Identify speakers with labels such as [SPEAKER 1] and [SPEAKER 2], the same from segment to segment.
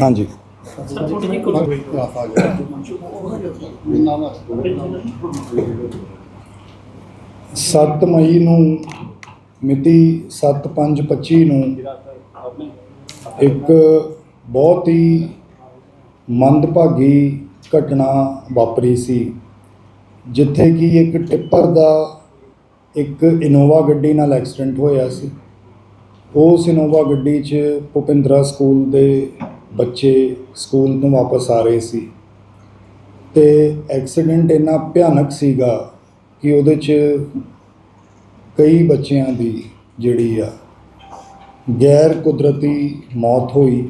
[SPEAKER 1] ਹਾਂਜੀ। ਸੱਤ ਮਈ ਨੂੰ ਮਿਤੀ 7/5/25 ਨੂੰ ਇੱਕ ਬਹੁਤ ਹੀ ਮੰਦਭਾਗੀ ਘਟਨਾ ਵਾਪਰੀ ਸੀ, ਜਿੱਥੇ ਕਿ ਇੱਕ ਟਿੱਪਰ ਦਾ ਇੱਕ ਇਨੋਵਾ ਗੱਡੀ ਨਾਲ ਐਕਸੀਡੈਂਟ ਹੋਇਆ ਸੀ। ਉਸ ਇਨੋਵਾ ਗੱਡੀ 'ਚ ਭੁਪਿੰਦਰਾ ਸਕੂਲ ਦੇ ਬੱਚੇ ਸਕੂਲ ਤੋਂ ਵਾਪਸ ਆ ਰਹੇ ਸੀ। ਤੇ ਐਕਸੀਡੈਂਟ ਇੰਨਾ ਭਿਆਨਕ ਸੀਗਾ ਕਿ ਉਹਦੇ 'ਚ ਕਈ ਬੱਚਿਆਂ ਦੀ ਜਿਹੜੀ ਆ ਗੈਰ ਕੁਦਰਤੀ ਮੌਤ ਹੋਈ।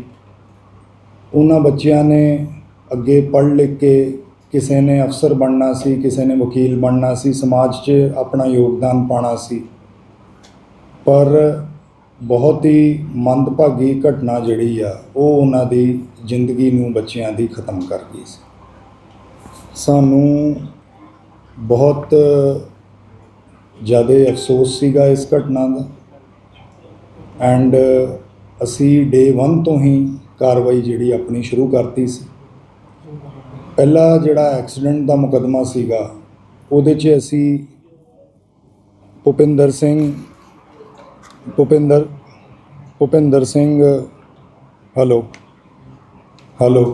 [SPEAKER 1] ਉਹਨਾਂ ਬੱਚਿਆਂ ਨੇ ਅੱਗੇ ਪੜ੍ਹ ਲਿਖ ਕੇ ਕਿਸੇ ਨੇ ਅਫਸਰ ਬਣਨਾ ਸੀ, ਕਿਸੇ ਨੇ ਵਕੀਲ ਬਣਨਾ ਸੀ, ਸਮਾਜ 'ਚ ਆਪਣਾ ਯੋਗਦਾਨ ਪਾਉਣਾ ਸੀ। ਪਰ ਬਹੁਤ ਹੀ ਮੰਦਭਾਗੀ ਘਟਨਾ ਜਿਹੜੀ ਆ, ਉਹ ਉਹਨਾਂ ਦੀ ਜ਼ਿੰਦਗੀ ਨੂੰ ਬੱਚਿਆਂ ਦੀ ਖਤਮ ਕਰ ਗਈ ਸੀ। ਸਾਨੂੰ ਬਹੁਤ ਜ਼ਿਆਦਾ ਅਫਸੋਸ ਸੀਗਾ ਇਸ ਘਟਨਾ ਦਾ। ਐਂਡ ਅਸੀਂ ਡੇ 1 ਤੋਂ ਹੀ ਕਾਰਵਾਈ ਜਿਹੜੀ ਆਪਣੀ ਸ਼ੁਰੂ ਕਰਤੀ ਸੀ। ਪਹਿਲਾ ਜਿਹੜਾ ਐਕਸੀਡੈਂਟ ਦਾ ਮੁਕੱਦਮਾ ਸੀਗਾ, ਉਹਦੇ 'ਚ ਅਸੀਂ ਭੁਪਿੰਦਰ ਸਿੰਘ ਭੁਪਿੰਦਰ ਭੁਪਿੰਦਰ ਸਿੰਘ ਹੈਲੋ ਹੈਲੋ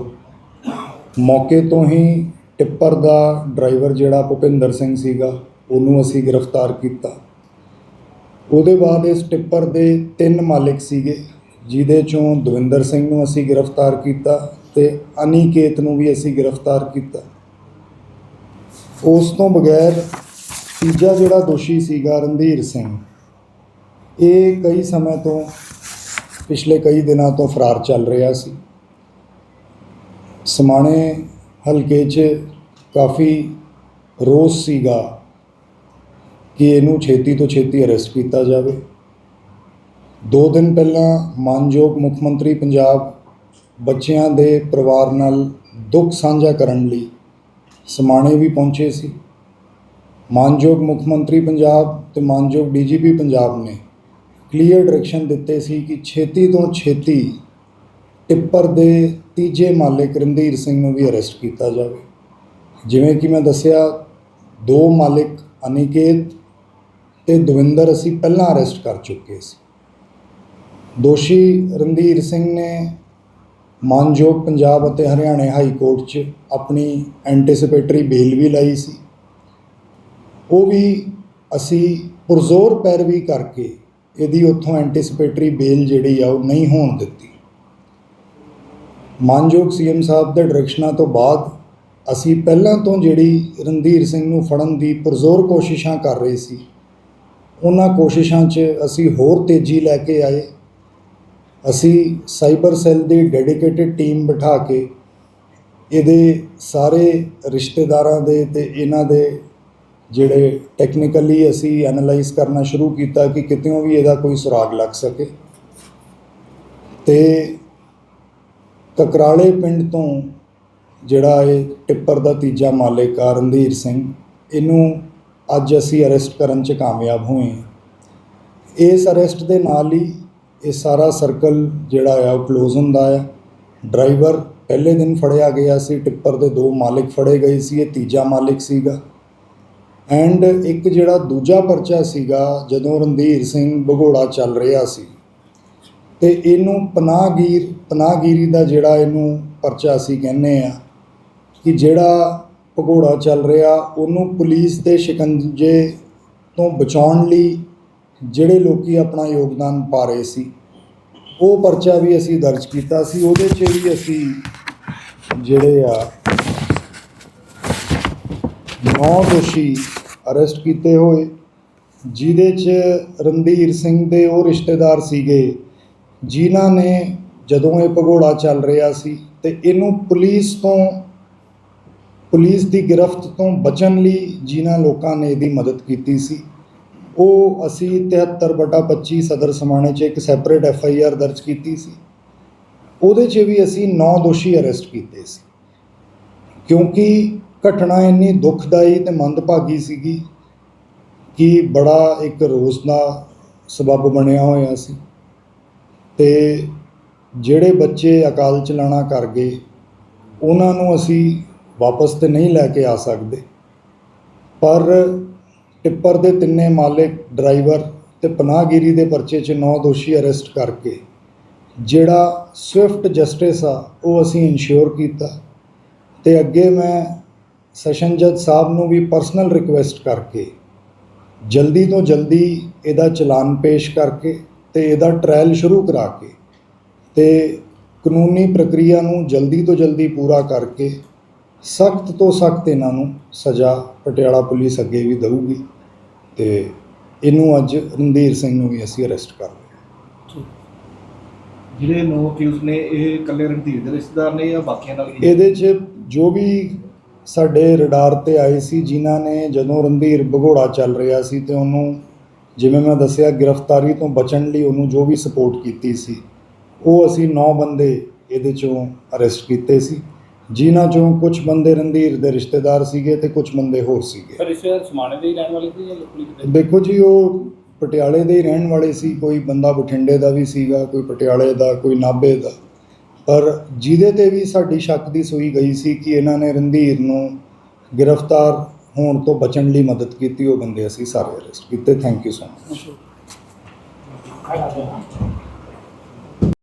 [SPEAKER 1] ਮੌਕੇ ਤੋਂ ਹੀ ਟਿੱਪਰ ਦਾ ਡਰਾਈਵਰ ਜਿਹੜਾ ਭੁਪਿੰਦਰ ਸਿੰਘ ਸੀਗਾ, ਉਹਨੂੰ ਅਸੀਂ ਗ੍ਰਿਫਤਾਰ ਕੀਤਾ। ਉਹਦੇ ਬਾਅਦ ਇਸ ਟਿੱਪਰ ਦੇ ਤਿੰਨ ਮਾਲਕ ਸੀਗੇ, ਜਿਹਦੇ ਚੋਂ ਦਵਿੰਦਰ ਸਿੰਘ ਨੂੰ ਅਸੀਂ ਗ੍ਰਿਫਤਾਰ ਕੀਤਾ ਤੇ ਅਨੀਕੇਤ ਨੂੰ ਵੀ ਅਸੀਂ ਗ੍ਰਿਫਤਾਰ ਕੀਤਾ। ਉਸ ਤੋਂ ਬਗੈਰ ਤੀਜਾ ਜਿਹੜਾ ਦੋਸ਼ੀ ਸੀਗਾ ਰਣਧੀਰ ਸਿੰਘ। ਇਹ ਕਈ ਸਮੇਂ ਤੋਂ ਪਿਛਲੇ ਕਈ ਦਿਨਾਂ ਤੋਂ ਫਰਾਰ ਚੱਲ ਰਿਹਾ ਸੀ। ਸਮਾਣੇ ਹਲਕੇ 'ਚ ਕਾਫੀ ਰੋਸ ਸੀਗਾ ਕਿ ਇਹਨੂੰ ਛੇਤੀ ਤੋਂ ਛੇਤੀ ਅਰੈਸਟ ਕੀਤਾ ਜਾਵੇ। ਦੋ ਦਿਨ ਪਹਿਲਾਂ ਮਾਨਯੋਗ ਮੁੱਖ ਮੰਤਰੀ ਪੰਜਾਬ ਬੱਚਿਆਂ ਦੇ ਪਰਿਵਾਰ ਨਾਲ ਦੁੱਖ ਸਾਂਝਾ ਕਰਨ ਲਈ ਸਮਾਣੇ ਵੀ ਪਹੁੰਚੇ ਸੀ। ਮਾਨਯੋਗ ਮੁੱਖ ਮੰਤਰੀ ਪੰਜਾਬ ਤੇ ਮਾਨਯੋਗ ਡੀਜੀਪੀ ਪੰਜਾਬ ਨੇ ਕਲੀਅਰ ਡਾਇਰੈਕਸ਼ਨ ਦਿੱਤੇ ਸੀ ਕਿ ਛੇਤੀ ਤੋਂ ਛੇਤੀ ਟਿੱਪਰ ਦੇ ਤੀਜੇ ਮਾਲਕ ਰਣਧੀਰ ਸਿੰਘ ਨੂੰ ਵੀ ਅਰੈਸਟ ਕੀਤਾ ਜਾਵੇ। ਜਿਵੇਂ ਕਿ ਮੈਂ ਦੱਸਿਆ, ਦੋ ਮਾਲਕ ਅਨਿਕੇਤ ਤੇ ਦਵਿੰਦਰ ਅਸੀਂ ਪਹਿਲਾਂ ਅਰੈਸਟ ਕਰ ਚੁੱਕੇ ਸੀ। ਦੋਸ਼ੀ ਰਣਧੀਰ ਸਿੰਘ ਨੇ ਮਾਨਯੋਗ ਪੰਜਾਬ ਅਤੇ ਹਰਿਆਣਾ ਹਾਈ ਕੋਰਟ 'ਚ ਆਪਣੀ ਐਂਟੀਸਪੇਟਰੀ ਬੇਲ ਵੀ ਲਾਈ ਸੀ। ਉਹ ਵੀ ਅਸੀਂ ਪੁਰਜ਼ੋਰ ਪੈਰਵੀ ਕਰਕੇ ਇਹਦੀ ਉੱਥੋਂ ਐਂਟੀਸਪੇਟਰੀ ਬੇਲ ਜਿਹੜੀ ਆ ਉਹ ਨਹੀਂ ਹੋਣ ਦਿੱਤੀ। ਮਾਨਯੋਗ ਸੀਐਮ ਸਾਹਿਬ ਦੇ ਡਾਇਰੈਕਸ਼ਨਾਂ ਤੋਂ ਬਾਅਦ ਅਸੀਂ ਪਹਿਲਾਂ ਤੋਂ ਜਿਹੜੀ ਰਣਧੀਰ ਸਿੰਘ ਨੂੰ ਫੜਨ ਦੀ ਪਰਜ਼ੋਰ ਕੋਸ਼ਿਸ਼ਾਂ ਕਰ ਰਹੇ ਸੀ, ਉਹਨਾਂ ਕੋਸ਼ਿਸ਼ਾਂ 'ਚ ਅਸੀਂ ਹੋਰ ਤੇਜ਼ੀ ਲੈ ਕੇ ਆਏ। ਅਸੀਂ ਸਾਈਬਰ ਸੈੱਲ ਦੀ ਡੈਡੀਕੇਟਿਡ ਟੀਮ ਬਿਠਾ ਕੇ ਇਹਦੇ ਸਾਰੇ ਰਿਸ਼ਤੇਦਾਰਾਂ ਦੇ ਤੇ ਇਹਨਾਂ ਦੇ ਜਿਹੜੇ ਟੈਕਨੀਕਲੀ ਅਸੀਂ ਐਨਾਲਾਈਜ਼ ਕਰਨਾ ਸ਼ੁਰੂ ਕੀਤਾ ਕਿ ਕਿਤੇੋਂ ਵੀ ਇਹਦਾ ਕੋਈ ਸੁਰਾਗ ਲੱਗ ਸਕੇ। ਤੇ ਕਕਰਾਲੇ ਪਿੰਡ ਤੋਂ ਜਿਹੜਾ ਇਹ ਟਿੱਪਰ ਦਾ ਤੀਜਾ ਮਾਲਕ ਆ ਰਣਧੀਰ ਸਿੰਘ, ਇਹਨੂੰ ਅੱਜ ਅਸੀਂ ਅਰੈਸਟ ਕਰਨ 'ਚ ਕਾਮਯਾਬ ਹੋਏ ਹਾਂ। ਇਸ ਅਰੈਸਟ ਦੇ ਨਾਲ ਹੀ ਇਹ ਸਾਰਾ ਸਰਕਲ ਜਿਹੜਾ ਆ ਉਹ ক্লোਜ਼ ਹੁੰਦਾ ਆ। ਡਰਾਈਵਰ ਪਹਿਲੇ ਦਿਨ ਫੜਿਆ ਗਿਆ ਸੀ, ਟਿੱਪਰ ਦੇ ਦੋ ਮਾਲਕ ਫੜੇ ਗਏ ਸੀ, ਇਹ ਤੀਜਾ ਮਾਲਕ ਸੀਗਾ। ਐਂਡ ਇੱਕ ਜਿਹੜਾ ਦੂਜਾ ਪਰਚਾ ਸੀਗਾ, ਜਦੋਂ ਰਣਧੀਰ ਸਿੰਘ ਭਗੋੜਾ ਚੱਲ ਰਿਹਾ ਸੀ। ਤੇ ਇਹਨੂੰ ਪਨਾਹਗੀਰ, ਪਨਾਹਗੀਰੀ ਦਾ ਜਿਹੜਾ ਇਹਨੂੰ ਪਰਚਾ ਸੀ ਕਹਿੰਦੇ ਆ ਕਿ ਜਿਹੜਾ ਭਗੋੜਾ ਚੱਲ ਰਿਹਾ, ਉਹਨੂੰ ਪੁਲਿਸ ਦੇ ਸ਼ਿਕੰਜੇ ਤੋਂ ਬਚਾਉਣ ਲਈ ਜਿਹੜੇ ਲੋਕੀ ਆਪਣਾ ਯੋਗਦਾਨ ਪਾ ਰਹੇ ਸੀ, ਉਹ ਪਰਚਾ ਵੀ ਅਸੀਂ ਦਰਜ ਕੀਤਾ ਸੀ। ਉਹਦੇ 'ਚ ਵੀ ਅਸੀਂ ਜਿਹੜੇ ਆ ਨੌ ਦੋਸ਼ੀ ਅਰੈਸਟ ਕੀਤੇ ਹੋਏ। ਜਿਹਦੇ 'ਚ ਰਣਧੀਰ ਸਿੰਘ ਦੇ ਉਹ ਰਿਸ਼ਤੇਦਾਰ ਸੀਗੇ। ਜਿਨ੍ਹਾਂ ਨੇ ਜਦੋਂ ਇਹ ਭਗੋੜਾ ਚੱਲ ਰਿਹਾ ਸੀ ਤੇ ਇਹਨੂੰ ਪੁਲਿਸ ਤੋਂ, ਪੁਲਿਸ ਦੀ ਗ੍ਰਿਫਤ ਤੋਂ ਬਚਣ ਲਈ ਜਿਨ੍ਹਾਂ ਲੋਕਾਂ ਨੇ ਇਹਦੀ ਮਦਦ ਕੀਤੀ ਸੀ, ਉਹ ਅਸੀਂ 73 ਬਟਾ 25 ਸਦਰ ਸਮਾਣੇ 'ਚ ਇੱਕ ਸੈਪਰੇਟ ਐਫ ਆਈ ਆਰ ਦਰਜ ਕੀਤੀ ਸੀ। ਉਹਦੇ 'ਚ ਵੀ ਅਸੀਂ 9 ਦੋਸ਼ੀ ਅਰੈਸਟ ਕੀਤੇ ਸੀ। ਕਿਉਂਕਿ ਘਟਨਾ ਇੰਨੀ ਦੁਖਦਾਈ ਤੇ ਮੰਦਭਾਗੀ ਸੀਗੀ ਕਿ ਬੜਾ ਇੱਕ ਰੋਸ ਦਾ ਸਬਬ ਬਣਿਆ ਹੋਇਆ ਸੀ। ਤੇ ਜਿਹੜੇ ਬੱਚੇ ਅਕਾਲ ਚਲਾਣਾ ਕਰ ਗਏ, ਉਹਨਾਂ ਨੂੰ ਅਸੀਂ ਵਾਪਸ ਤੇ ਨਹੀਂ ਲੈ ਕੇ ਆ ਸਕਦੇ। ਪਰ ਟਿੱਪਰ ਦੇ ਤਿੰਨੇ ਮਾਲਕ, ਡਰਾਈਵਰ ਤੇ ਪਨਾਹਗਿਰੀ ਦੇ ਪਰਚੇ 'ਚ ਨੌ ਦੋਸ਼ੀ ਅਰੈਸਟ ਕਰਕੇ, ਜਿਹੜਾ ਸਵਿਫਟ ਜਸਟਿਸ ਆ, ਉਹ ਅਸੀਂ ਇਨਸ਼ੋਰ ਕੀਤਾ। ਤੇ ਅੱਗੇ ਮੈਂ ਸੈਸ਼ਨ ਜੱਜ ਸਾਹਿਬ ਨੂੰ ਵੀ ਪਰਸਨਲ ਰਿਕੁਐਸਟ ਕਰਕੇ ਜਲਦੀ ਤੋਂ ਜਲਦੀ ਇਹਦਾ ਚਲਾਨ ਪੇਸ਼ ਕਰਕੇ ਤੇ ਇਹਦਾ ਟ੍ਰਾਇਲ ਸ਼ੁਰੂ ਕਰਾ ਕੇ ਤੇ ਕਾਨੂੰਨੀ ਪ੍ਰਕਿਰਿਆ ਨੂੰ ਜਲਦੀ ਤੋਂ ਜਲਦੀ ਪੂਰਾ ਕਰਕੇ ਸਖਤ ਤੋਂ ਸਖਤ ਇਹਨਾਂ ਨੂੰ ਸਜ਼ਾ ਪਟਿਆਲਾ ਪੁਲਿਸ ਅੱਗੇ ਵੀ ਦਊਗੀ ਤੇ ਇਹਨੂੰ ਅੱਜ ਰਣਧੀਰ ਸਿੰਘ ਨੂੰ ਵੀ ਅਸੀਂ ਅਰੈਸਟ ਕਰ ਲਿਆ
[SPEAKER 2] ਜਿਹੜੇ ਨੌ ਅਕਿਊਜ਼ ਨੇ ਇਹ ਇਕੱਲੇ ਰਣਧੀਰ ਦੇ ਰਿਸ਼ਤੇਦਾਰ ਨੇ ਜਾਂ ਬਾਕੀਆਂ ਨਾਲ?
[SPEAKER 1] ਇਹਦੇ 'ਚ ਜੋ ਵੀ ਸਾਡੇ ਰਡਾਰ ਤੇ ਆਏ ਸੀ ਜਿਨ੍ਹਾਂ ਨੇ ਜਦੋਂ ਰਣਧੀਰ ਭਗੌੜਾ ਚੱਲ ਰਿਹਾ ਸੀ ਤੇ ਉਹਨੂੰ ਜਿਵੇਂ ਮੈਂ ਦੱਸਿਆ ਗ੍ਰਿਫਤਾਰੀ ਤੋਂ ਬਚਣ ਲਈ ਉਹਨੂੰ ਜੋ ਵੀ ਸਪੋਰਟ ਕੀਤੀ ਸੀ ਉਹ ਅਸੀਂ 9 ਬੰਦੇ ਇਹਦੇ ਚੋਂ ਅਰੈਸਟ ਕੀਤੇ ਸੀ। ਜਿਨ੍ਹਾਂ ਚੋਂ ਕੁਝ ਬੰਦੇ ਰਣਧੀਰ ਦੇ ਰਿਸ਼ਤੇਦਾਰ ਸੀਗੇ ਤੇ ਕੁਝ ਬੰਦੇ ਹੋਰ ਸੀਗੇ।
[SPEAKER 3] ਸਰ ਰਿਸ਼ਤੇਦਾਰ ਸਮਾਣੇ ਦੇ ਹੀ ਰਹਿਣ ਵਾਲੇ ਸੀ ਜਾਂ ਲੋਕਲੀ ਕਿਤੇ?
[SPEAKER 1] ਦੇਖੋ ਜੀ ਉਹ ਪਟਿਆਲੇ ਦੇ ਹੀ ਰਹਿਣ ਵਾਲੇ ਸੀ ਕੋਈ ਬੰਦਾ ਬਠਿੰਡੇ ਦਾ ਵੀ ਸੀਗਾ ਕੋਈ ਪਟਿਆਲੇ ਦਾ ਕੋਈ ਨਾਭੇ ਦਾ। ਪਰ ਜਿਹਦੇ ਤੇ ਵੀ ਸਾਡੀ ਸ਼ੱਕ ਦੀ ਸੂਈ ਗਈ ਸੀ ਕਿ ਇਹਨਾਂ ਨੇ ਰਣਧੀਰ ਨੂੰ ਗ੍ਰਿਫਤਾਰ ਹੋਣ ਤੋਂ ਬਚਣ ਲਈ ਮਦਦ ਕੀਤੀ, ਉਹ ਬੰਦੇ ਅਸੀਂ ਸਾਰੇ ਅਰੈਸਟ ਕੀਤੇ। Thank you so much